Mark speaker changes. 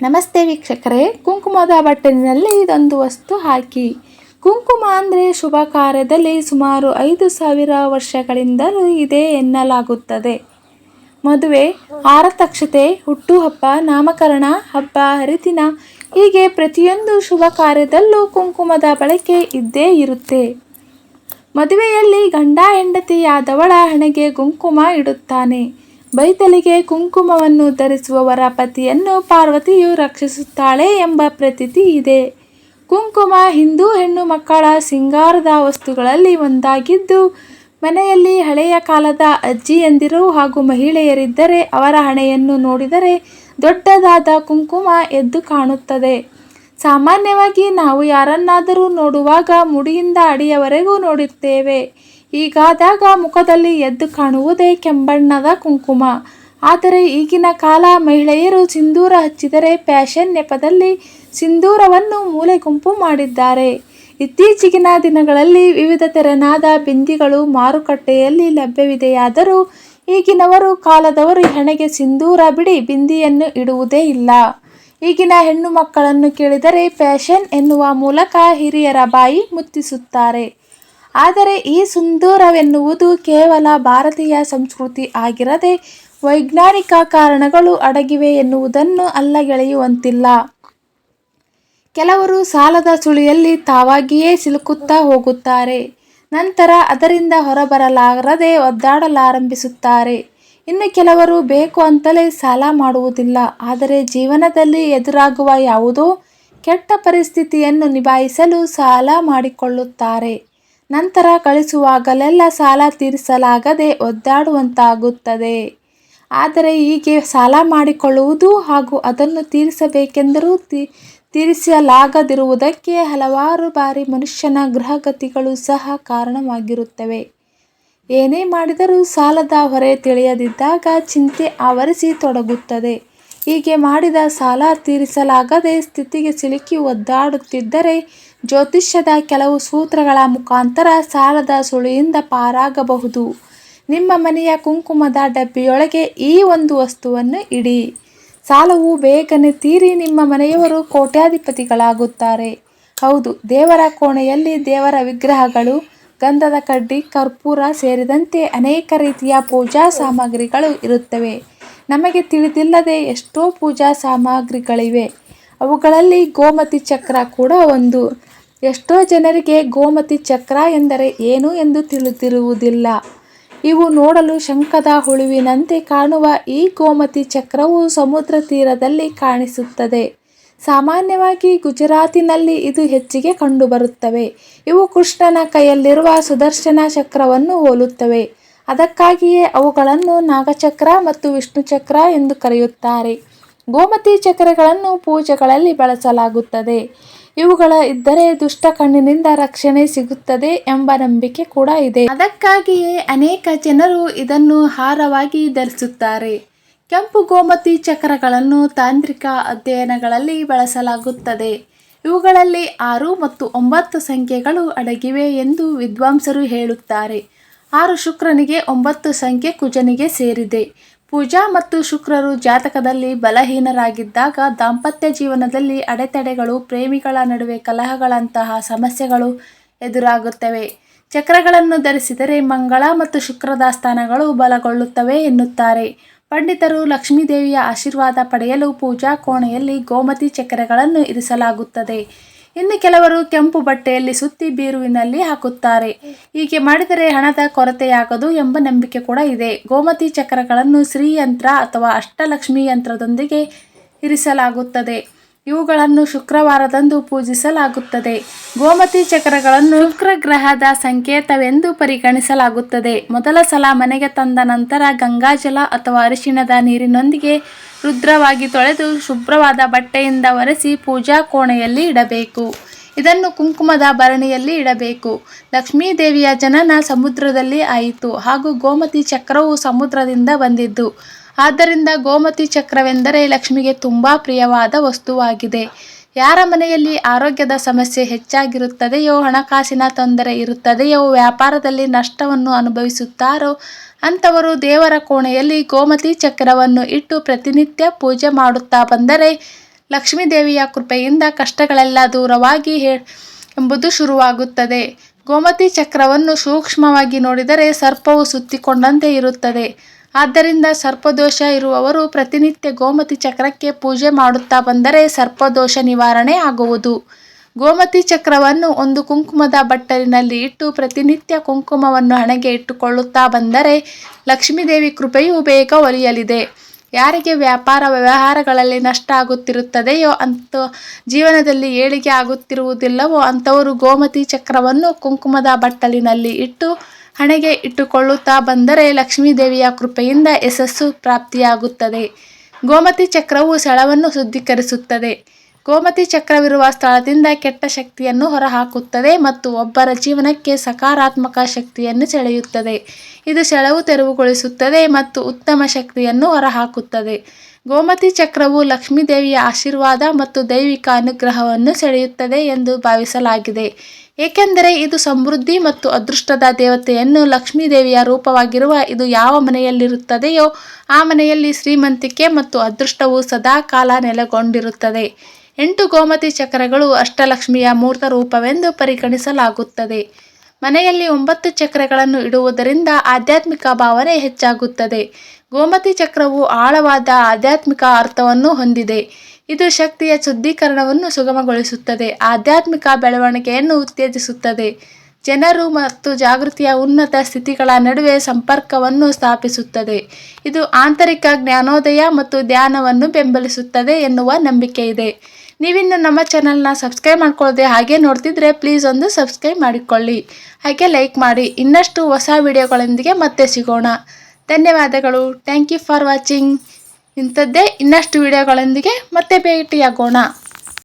Speaker 1: ನಮಸ್ತೆ ವೀಕ್ಷಕರೇ, ಕುಂಕುಮದ ಬಟ್ಟಲಿನಲ್ಲಿ ಇದೊಂದು ವಸ್ತು ಹಾಕಿ. ಕುಂಕುಮ ಅಂದರೆ ಶುಭ ಕಾರ್ಯದಲ್ಲಿ ಸುಮಾರು ಐದು ಸಾವಿರ ವರ್ಷಗಳಿಂದಲೂ ಇದೆ ಎನ್ನಲಾಗುತ್ತದೆ. ಮದುವೆ, ಆರತಕ್ಷತೆ, ಹುಟ್ಟುಹಬ್ಬ, ನಾಮಕರಣ, ಹಬ್ಬ, ಹರಿದಿನ ಹೀಗೆ ಪ್ರತಿಯೊಂದು ಶುಭ ಕಾರ್ಯದಲ್ಲೂ ಕುಂಕುಮದ ಬಳಕೆ ಇದ್ದೇ ಇರುತ್ತೆ. ಮದುವೆಯಲ್ಲಿ ಗಂಡ ಹೆಂಡತಿಯಾದವಳ ಹಣೆಗೆ ಕುಂಕುಮ ಇಡುತ್ತಾನೆ. ಬೈತಲಿಗೆ ಕುಂಕುಮವನ್ನು ಧರಿಸುವವರ ಪತಿಯನ್ನು ಪಾರ್ವತಿಯು ರಕ್ಷಿಸುತ್ತಾಳೆ ಎಂಬ ಪ್ರತೀತಿ ಇದೆ. ಕುಂಕುಮ ಹಿಂದೂ ಹೆಣ್ಣು ಮಕ್ಕಳ ಸಿಂಗಾರದ ವಸ್ತುಗಳಲ್ಲಿ ಒಂದಾಗಿದ್ದು, ಮನೆಯಲ್ಲಿ ಹಳೆಯ ಕಾಲದ ಅಜ್ಜಿಯಂದಿರು ಹಾಗೂ ಮಹಿಳೆಯರಿದ್ದರೆ ಅವರ ಹಣೆಯನ್ನು ನೋಡಿದರೆ ದೊಡ್ಡದಾದ ಕುಂಕುಮ ಎದ್ದು ಕಾಣುತ್ತದೆ. ಸಾಮಾನ್ಯವಾಗಿ ನಾವು ಯಾರನ್ನಾದರೂ ನೋಡುವಾಗ ಮುಡಿಯಿಂದ ಅಡಿಯವರೆಗೂ ನೋಡುತ್ತೇವೆ ಹೀಗಾದಾಗ ಮುಖದಲ್ಲಿ ಎದ್ದು ಕಾಣುವುದೇ ಕೆಂಬಣ್ಣದ ಕುಂಕುಮ. ಆದರೆ ಈಗಿನ ಕಾಲ ಮಹಿಳೆಯರು ಸಿಂಧೂರ ಹಚ್ಚಿದರೆ ಫ್ಯಾಷನ್ ನೆಪದಲ್ಲಿ ಸಿಂಧೂರವನ್ನು ಮೂಲೆ ಗುಂಪು ಮಾಡಿದ್ದಾರೆ. ಇತ್ತೀಚೆಗಿನ ದಿನಗಳಲ್ಲಿ ವಿವಿಧ ತೆರನಾದ ಬಿಂದಿಗಳು ಮಾರುಕಟ್ಟೆಯಲ್ಲಿ ಲಭ್ಯವಿದೆಯಾದರೂ ಈಗಿನವರು ಕಾಲದವರು ಹೆಣೆಗೆ ಸಿಂಧೂರ ಬಿಡಿ ಬಿಂದಿಯನ್ನು ಇಡುವುದೇ ಇಲ್ಲ. ಈಗಿನ ಹೆಣ್ಣು ಮಕ್ಕಳನ್ನು ಕೇಳಿದರೆ ಫ್ಯಾಷನ್ ಎನ್ನುವ ಮೂಲಕ ಹಿರಿಯರ ಬಾಯಿ ಮುತ್ತಿಸುತ್ತಾರೆ. ಆದರೆ ಈ ಸುಂದರವೆನ್ನುವುದು ಕೇವಲ ಭಾರತೀಯ ಸಂಸ್ಕೃತಿ ಆಗಿರದೆ ವೈಜ್ಞಾನಿಕ ಕಾರಣಗಳು ಅಡಗಿವೆ ಎನ್ನುವುದನ್ನು ಅಲ್ಲಗೆಳೆಯುವಂತಿಲ್ಲ ಕೆಲವರು ಸಾಲದ ಸುಳಿಯಲ್ಲಿ ತಾವಾಗಿಯೇ ಸಿಲುಕುತ್ತಾ ಹೋಗುತ್ತಾರೆ. ನಂತರ ಅದರಿಂದ ಹೊರಬರಲಾರದೆ ಒದ್ದಾಡಲಾರಂಭಿಸುತ್ತಾರೆ. ಇನ್ನು ಕೆಲವರು ಬೇಕು ಅಂತಲೇ ಸಾಲ ಮಾಡುವುದಿಲ್ಲ. ಆದರೆ ಜೀವನದಲ್ಲಿ ಎದುರಾಗುವ ಯಾವುದೋ ಕೆಟ್ಟ ಪರಿಸ್ಥಿತಿಯನ್ನು ನಿಭಾಯಿಸಲು ಸಾಲ ಮಾಡಿಕೊಳ್ಳುತ್ತಾರೆ. ನಂತರ ಕಳಿಸುವಾಗಲೆಲ್ಲ ಸಾಲ ತೀರಿಸಲಾಗದೆ ಒದ್ದಾಡುವಂತಾಗುತ್ತದೆ. ಆದರೆ ಹೀಗೆ ಸಾಲ ಮಾಡಿಕೊಳ್ಳುವುದು ಹಾಗೂ ಅದನ್ನು ತೀರಿಸಬೇಕೆಂದರೂ ತೀರಿಸಲಾಗದಿರುವುದಕ್ಕೆ ಹಲವಾರು ಬಾರಿ ಮನುಷ್ಯನ ಗೃಹಗತಿಗಳು ಸಹ ಕಾರಣವಾಗಿರುತ್ತವೆ. ಏನೇ ಮಾಡಿದರೂ ಸಾಲದ ಹೊರೆ ತಿಳಿಯದಿದ್ದಾಗ ಚಿಂತೆ ಆವರಿಸಿ ತೊಡಗುತ್ತದೆ. ಹೀಗೆ ಮಾಡಿದ ಸಾಲ ತೀರಿಸಲಾಗದೆ ಸ್ಥಿತಿಗೆ ಸಿಲುಕಿ ಒದ್ದಾಡುತ್ತಿದ್ದರೆ ಜ್ಯೋತಿಷ್ಯದ ಕೆಲವು ಸೂತ್ರಗಳ ಮುಖಾಂತರ ಸಾಲದ ಸುಳಿಯಿಂದ ಪಾರಾಗಬಹುದು. ನಿಮ್ಮ ಮನೆಯ ಕುಂಕುಮದ ಡಬ್ಬಿಯೊಳಗೆ ಈ ಒಂದು ವಸ್ತುವನ್ನು ಇಡಿ. ಸಾಲವು ಬೇಗನೆ ತೀರಿ ನಿಮ್ಮ ಮನೆಯವರು ಕೋಟ್ಯಾಧಿಪತಿಗಳಾಗುತ್ತಾರೆ. ಹೌದು, ದೇವರ ಕೋಣೆಯಲ್ಲಿ ದೇವರ ವಿಗ್ರಹಗಳು, ಗಂಧದ ಕಡ್ಡಿ, ಕರ್ಪೂರ ಸೇರಿದಂತೆ ಅನೇಕ ರೀತಿಯ ಪೂಜಾ ಸಾಮಗ್ರಿಗಳು ಇರುತ್ತವೆ. ನಮಗೆ ತಿಳಿದಿಲ್ಲದೆ ಎಷ್ಟೋ ಪೂಜಾ ಸಾಮಗ್ರಿಗಳಿವೆ. ಅವುಗಳಲ್ಲಿ ಗೋಮತಿ ಚಕ್ರ ಕೂಡ ಒಂದು. ಎಷ್ಟೋ ಜನರಿಗೆ ಗೋಮತಿ ಚಕ್ರ ಎಂದರೆ ಏನು ಎಂದು ತಿಳಿದಿರುವುದಿಲ್ಲ. ಇವು ನೋಡಲು ಶಂಖದ ಹುಳುವಿನಂತೆ ಕಾಣುವ ಈ ಗೋಮತಿ ಚಕ್ರವು ಸಮುದ್ರ ತೀರದಲ್ಲಿ ಕಾಣಿಸುತ್ತದೆ. ಸಾಮಾನ್ಯವಾಗಿ ಗುಜರಾತಿನಲ್ಲಿ ಇದು ಹೆಚ್ಚಿಗೆ ಕಂಡುಬರುತ್ತವೆ. ಇವು ಕೃಷ್ಣನ ಕೈಯಲ್ಲಿರುವ ಸುದರ್ಶನ ಚಕ್ರವನ್ನು ಹೋಲುತ್ತವೆ. ಅದಕ್ಕಾಗಿಯೇ ಅವುಗಳನ್ನು ನಾಗಚಕ್ರ ಮತ್ತು ವಿಷ್ಣು ಚಕ್ರ ಎಂದು ಕರೆಯುತ್ತಾರೆ. ಗೋಮತಿ ಚಕ್ರಗಳನ್ನು ಪೂಜೆಗಳಲ್ಲಿ ಬಳಸಲಾಗುತ್ತದೆ. ಇವುಗಳ ಇದ್ದರೆ ದುಷ್ಟ ಕಣ್ಣಿನಿಂದ ರಕ್ಷಣೆ ಸಿಗುತ್ತದೆ ಎಂಬ ನಂಬಿಕೆ ಕೂಡ ಇದೆ. ಅದಕ್ಕಾಗಿಯೇ ಅನೇಕ ಜನರು ಇದನ್ನು ಹಾರವಾಗಿ ಧರಿಸುತ್ತಾರೆ. ಕೆಂಪು ಗೋಮತಿ ಚಕ್ರಗಳನ್ನು ತಾಂತ್ರಿಕ ಅಧ್ಯಯನಗಳಲ್ಲಿ ಬಳಸಲಾಗುತ್ತದೆ. ಇವುಗಳಲ್ಲಿ ಆರು ಮತ್ತು ಒಂಬತ್ತು ಸಂಖ್ಯೆಗಳು ಅಡಗಿವೆ ಎಂದು ವಿದ್ವಾಂಸರು ಹೇಳುತ್ತಾರೆ. ಆರು ಶುಕ್ರನಿಗೆ ಒಂಬತ್ತು ಸಂಖ್ಯೆ ಕುಜನಿಗೆ ಸೇರಿದೆ. ಪೂಜಾ ಮತ್ತು ಶುಕ್ರರು ಜಾತಕದಲ್ಲಿ ಬಲಹೀನರಾಗಿದ್ದಾಗ ದಾಂಪತ್ಯ ಜೀವನದಲ್ಲಿ ಅಡೆತಡೆಗಳು, ಪ್ರೇಮಿಗಳ ನಡುವೆ ಕಲಹಗಳಂತಹ ಸಮಸ್ಯೆಗಳು ಎದುರಾಗುತ್ತವೆ. ಚಕ್ರಗಳನ್ನು ಧರಿಸಿದರೆ ಮಂಗಳ ಮತ್ತು ಶುಕ್ರದ ಸ್ಥಾನಗಳು ಬಲಗೊಳ್ಳುತ್ತವೆ ಎನ್ನುತ್ತಾರೆ. ಪಂಡಿತರು ಲಕ್ಷ್ಮೀದೇವಿಯ ಆಶೀರ್ವಾದ ಪಡೆಯಲು ಪೂಜಾ ಕೋಣೆಯಲ್ಲಿ ಗೋಮತಿ ಚಕ್ರಗಳನ್ನು ಇರಿಸಲಾಗುತ್ತದೆ. ಇನ್ನು ಕೆಲವರು ಕೆಂಪು ಬಟ್ಟೆಯಲ್ಲಿ ಸುತ್ತಿ ಬೀರುವಿನಲ್ಲಿ ಹಾಕುತ್ತಾರೆ. ಹೀಗೆ ಮಾಡಿದರೆ ಹಣದ ಕೊರತೆಯಾಗದು ಎಂಬ ನಂಬಿಕೆ ಕೂಡ ಇದೆ. ಗೋಮತಿ ಚಕ್ರಗಳನ್ನು ಶ್ರೀಯಂತ್ರ ಅಥವಾ ಅಷ್ಟಲಕ್ಷ್ಮಿ ಯಂತ್ರದೊಂದಿಗೆ ಇರಿಸಲಾಗುತ್ತದೆ. ಇವುಗಳನ್ನು ಶುಕ್ರವಾರದಂದು ಪೂಜಿಸಲಾಗುತ್ತದೆ. ಗೋಮತಿ ಚಕ್ರಗಳನ್ನು ಶುಕ್ರ ಗ್ರಹದ ಸಂಕೇತವೆಂದು ಪರಿಗಣಿಸಲಾಗುತ್ತದೆ. ಮೊದಲ ಸಲ ಮನೆಗೆ ತಂದ ನಂತರ ಗಂಗಾಜಲ ಅಥವಾ ಅರಿಶಿಣದ ನೀರಿನೊಂದಿಗೆ ರುದ್ರವಾಗಿ ತೊಳೆದು ಶುಭ್ರವಾದ ಬಟ್ಟೆಯಿಂದ ಒರೆಸಿ ಪೂಜಾ ಕೋಣೆಯಲ್ಲಿ ಇಡಬೇಕು. ಇದನ್ನು ಕುಂಕುಮದ ಭರಣಿಯಲ್ಲಿ ಇಡಬೇಕು. ಲಕ್ಷ್ಮೀ ದೇವಿಯ ಜನನ ಸಮುದ್ರದಲ್ಲಿ ಆಯಿತು. ಹಾಗೂ ಗೋಮತಿ ಚಕ್ರವು ಸಮುದ್ರದಿಂದ ಬಂದಿದ್ದು. ಆದ್ದರಿಂದ ಗೋಮತಿ ಚಕ್ರವೆಂದರೆ ಲಕ್ಷ್ಮಿಗೆ ತುಂಬ ಪ್ರಿಯವಾದ ವಸ್ತುವಾಗಿದೆ. ಯಾರ ಮನೆಯಲ್ಲಿ ಆರೋಗ್ಯದ ಸಮಸ್ಯೆ ಹೆಚ್ಚಾಗಿರುತ್ತದೆಯೋ, ಹಣಕಾಸಿನ ತೊಂದರೆ ಇರುತ್ತದೆಯೋ, ವ್ಯಾಪಾರದಲ್ಲಿ ನಷ್ಟವನ್ನು ಅನುಭವಿಸುತ್ತಾರೋ, ಅಂಥವರು ದೇವರ ಕೋಣೆಯಲ್ಲಿ ಗೋಮತಿ ಚಕ್ರವನ್ನು ಇಟ್ಟು ಪ್ರತಿನಿತ್ಯ ಪೂಜೆ ಮಾಡುತ್ತಾ ಬಂದರೆ ಲಕ್ಷ್ಮೀದೇವಿಯ ಕೃಪೆಯಿಂದ ಕಷ್ಟಗಳೆಲ್ಲ ದೂರವಾಗಿ ಹೇ ಎಂಬುದು ಶುರುವಾಗುತ್ತದೆ. ಗೋಮತಿ ಚಕ್ರವನ್ನು ಸೂಕ್ಷ್ಮವಾಗಿ ನೋಡಿದರೆ ಸರ್ಪವು ಸುತ್ತಿಕೊಂಡಂತೆ ಇರುತ್ತದೆ. ಆದ್ದರಿಂದ ಸರ್ಪದೋಷ ಇರುವವರು ಪ್ರತಿನಿತ್ಯ ಗೋಮತಿ ಚಕ್ರಕ್ಕೆ ಪೂಜೆ ಮಾಡುತ್ತಾ ಬಂದರೆ ಸರ್ಪದೋಷ ನಿವಾರಣೆ ಆಗುವುದು. ಗೋಮತಿ ಚಕ್ರವನ್ನು ಒಂದು ಕುಂಕುಮದ ಬಟ್ಟಲಿನಲ್ಲಿ ಇಟ್ಟು ಪ್ರತಿನಿತ್ಯ ಕುಂಕುಮವನ್ನು ಹಣೆಗೆ ಇಟ್ಟುಕೊಳ್ಳುತ್ತಾ ಬಂದರೆ ಲಕ್ಷ್ಮೀದೇವಿ ಕೃಪೆಯು ಬೇಗ ಒಲಿಯಲಿದೆ. ಯಾರಿಗೆ ವ್ಯಾಪಾರ ವ್ಯವಹಾರಗಳಲ್ಲಿ ನಷ್ಟ ಆಗುತ್ತಿರುತ್ತದೆಯೋ ಅಂತ ಜೀವನದಲ್ಲಿ ಏಳಿಗೆ ಆಗುತ್ತಿರುವುದಿಲ್ಲವೋ ಅಂಥವರು ಗೋಮತಿ ಚಕ್ರವನ್ನು ಕುಂಕುಮದ ಬಟ್ಟಲಿನಲ್ಲಿ ಇಟ್ಟು ಹಣೆಗೆ ಇಟ್ಟುಕೊಳ್ಳುತ್ತಾ ಬಂದರೆ ಲಕ್ಷ್ಮೀದೇವಿಯ ಕೃಪೆಯಿಂದ ಯಶಸ್ಸು ಪ್ರಾಪ್ತಿಯಾಗುತ್ತದೆ. ಗೋಮತಿ ಚಕ್ರವು ಸೆಳವನ್ನು ಶುದ್ಧೀಕರಿಸುತ್ತದೆ. ಗೋಮತಿ ಚಕ್ರವಿರುವ ಸ್ಥಳದಿಂದ ಕೆಟ್ಟ ಶಕ್ತಿಯನ್ನು ಹೊರಹಾಕುತ್ತದೆ ಮತ್ತು ಒಬ್ಬರ ಜೀವನಕ್ಕೆ ಸಕಾರಾತ್ಮಕ ಶಕ್ತಿಯನ್ನು ಸೆಳೆಯುತ್ತದೆ. ಇದು ಸೆಳವು ತೆರವುಗೊಳಿಸುತ್ತದೆ ಮತ್ತು ಉತ್ತಮ ಶಕ್ತಿಯನ್ನು ಹೊರಹಾಕುತ್ತದೆ. ಗೋಮತಿ ಚಕ್ರವು ಲಕ್ಷ್ಮೀದೇವಿಯ ಆಶೀರ್ವಾದ ಮತ್ತು ದೈವಿಕ ಅನುಗ್ರಹವನ್ನು ಸೆಳೆಯುತ್ತದೆ ಎಂದು ಭಾವಿಸಲಾಗಿದೆ. ಏಕೆಂದರೆ ಇದು ಸಮೃದ್ಧಿ ಮತ್ತು ಅದೃಷ್ಟದ ದೇವತೆಯನ್ನು ಲಕ್ಷ್ಮೀದೇವಿಯ ರೂಪವಾಗಿರುವ ಇದು ಯಾವ ಮನೆಯಲ್ಲಿರುತ್ತದೆಯೋ ಆ ಮನೆಯಲ್ಲಿ ಶ್ರೀಮಂತಿಕೆ ಮತ್ತು ಅದೃಷ್ಟವು ಸದಾ ಕಾಲ ನೆಲೆಗೊಂಡಿರುತ್ತದೆ. ಎಂಟು ಗೋಮತಿ ಚಕ್ರಗಳು ಅಷ್ಟಲಕ್ಷ್ಮಿಯ ಮೂರ್ತ ರೂಪವೆಂದು ಪರಿಗಣಿಸಲಾಗುತ್ತದೆ. ಮನೆಯಲ್ಲಿ ಒಂಬತ್ತು ಚಕ್ರಗಳನ್ನು ಇಡುವುದರಿಂದ ಆಧ್ಯಾತ್ಮಿಕ ಭಾವನೆ ಹೆಚ್ಚಾಗುತ್ತದೆ. ಗೋಮತಿ ಚಕ್ರವು ಆಳವಾದ ಆಧ್ಯಾತ್ಮಿಕ ಅರ್ಥವನ್ನು ಹೊಂದಿದೆ. ಇದು ಶಕ್ತಿಯ ಶುದ್ಧೀಕರಣವನ್ನು ಸುಗಮಗೊಳಿಸುತ್ತದೆ. ಆಧ್ಯಾತ್ಮಿಕ ಬೆಳವಣಿಗೆಯನ್ನು ಉತ್ತೇಜಿಸುತ್ತದೆ. ಜನರು ಮತ್ತು ಜಾಗೃತಿಯ ಉನ್ನತ ಸ್ಥಿತಿಗಳ ನಡುವೆ ಸಂಪರ್ಕವನ್ನು ಸ್ಥಾಪಿಸುತ್ತದೆ. ಇದು ಆಂತರಿಕ ಜ್ಞಾನೋದಯ ಮತ್ತು ಧ್ಯಾನವನ್ನು ಬೆಂಬಲಿಸುತ್ತದೆ ಎನ್ನುವ ನಂಬಿಕೆ ಇದೆ. ನೀವಿನ್ನು ನಮ್ಮ ಚಾನಲ್ನ ಸಬ್ಸ್ಕ್ರೈಬ್ ಮಾಡ್ಕೊಳ್ಳದೆ ಹಾಗೆ ನೋಡ್ತಿದ್ರೆ ಪ್ಲೀಸ್ ಒಂದು ಸಬ್ಸ್ಕ್ರೈಬ್ ಮಾಡಿಕೊಳ್ಳಿ. ಹಾಗೆ ಲೈಕ್ ಮಾಡಿ. ಇನ್ನಷ್ಟು ಹೊಸ ವಿಡಿಯೋಗಳೊಂದಿಗೆ ಮತ್ತೆ ಸಿಗೋಣ. ಧನ್ಯವಾದಗಳು. Thank you for watching. ಇಂಥದ್ದೇ ಇನ್ನಷ್ಟು ವಿಡಿಯೋಗಳೊಂದಿಗೆ ಮತ್ತೆ ಭೇಟಿಯಾಗೋಣ.